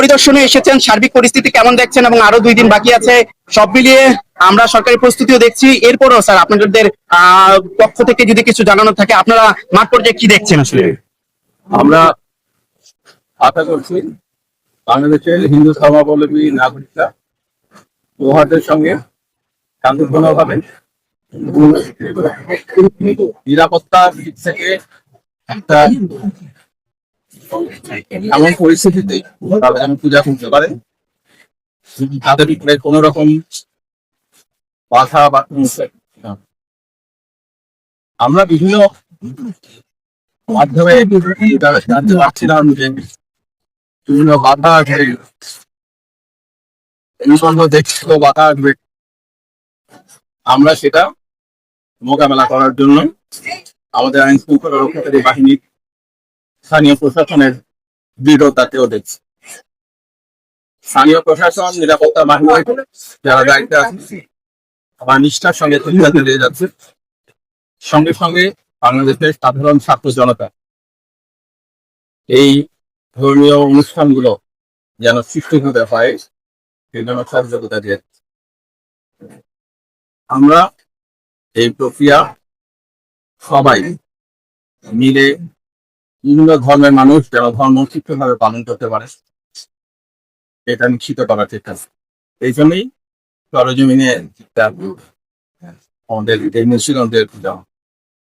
পরিদর্শনে এসেছেন, সার্বিক পরিস্থিতি কেমন দেখছেন এবং আরও দুই দিন বাকি আছে, সব মিলিয়ে আমরা সরকারি প্রস্তুতিও দেখছি। এরপরও স্যার আপনাদের পক্ষ থেকে যদি কিছু জানানো থাকে, আপনারা মাঠ পর্যায়ে কি দেখছেন আসলে? আমরা আশা করছি বাংলাদেশের হিন্দু ধর্মাবলম্বী নাগরিকরা সৌহার্দের সঙ্গে শান্তিপূর্ণভাবে নিরাপত্তার দিক থেকে একটা এমন পরিস্থিতিতে তারা যেন পূজা করতে পারে। তাদের উপরে কোন রকম বাধা বা আমরা বিভিন্ন মাধ্যমে জানতে পারছিলাম যে বিভিন্ন বাধা আসবে দেখছিল, বাধা আসবে আমরা সেটা মোকাবেলা করার জন্য আমাদের আইন শৃঙ্খলা রক্ষাকারী বাহিনীর স্থানীয় প্রশাসনের দৃঢ়তাকেও দেখছি। স্থানীয় প্রশাসন, নিরাপত্তা বাহিনী, যারা দায়িত্বে আছে আমার নিষ্ঠার সঙ্গে চিন্তা চালিয়ে যাচ্ছে। সঙ্গে সঙ্গে বাংলাদেশের সাধারণ ছাত্র জনতা, এই ধর্মীয় অনুষ্ঠানগুলো যেন সুষ্ঠুভাবে হয়, সেই জন্য সহযোগিতা দিয়ে আমরা এই প্রক্রিয়া সবাই মিলে বিভিন্ন ধর্মের মানুষ যেন ধর্ম ঠিকঠাকভাবে পালন করতে পারে, এটা নিশ্চিত করার চেষ্টা। এই জন্যই সরজমিনে একটা আমাদের এই মুন্সিগঞ্জের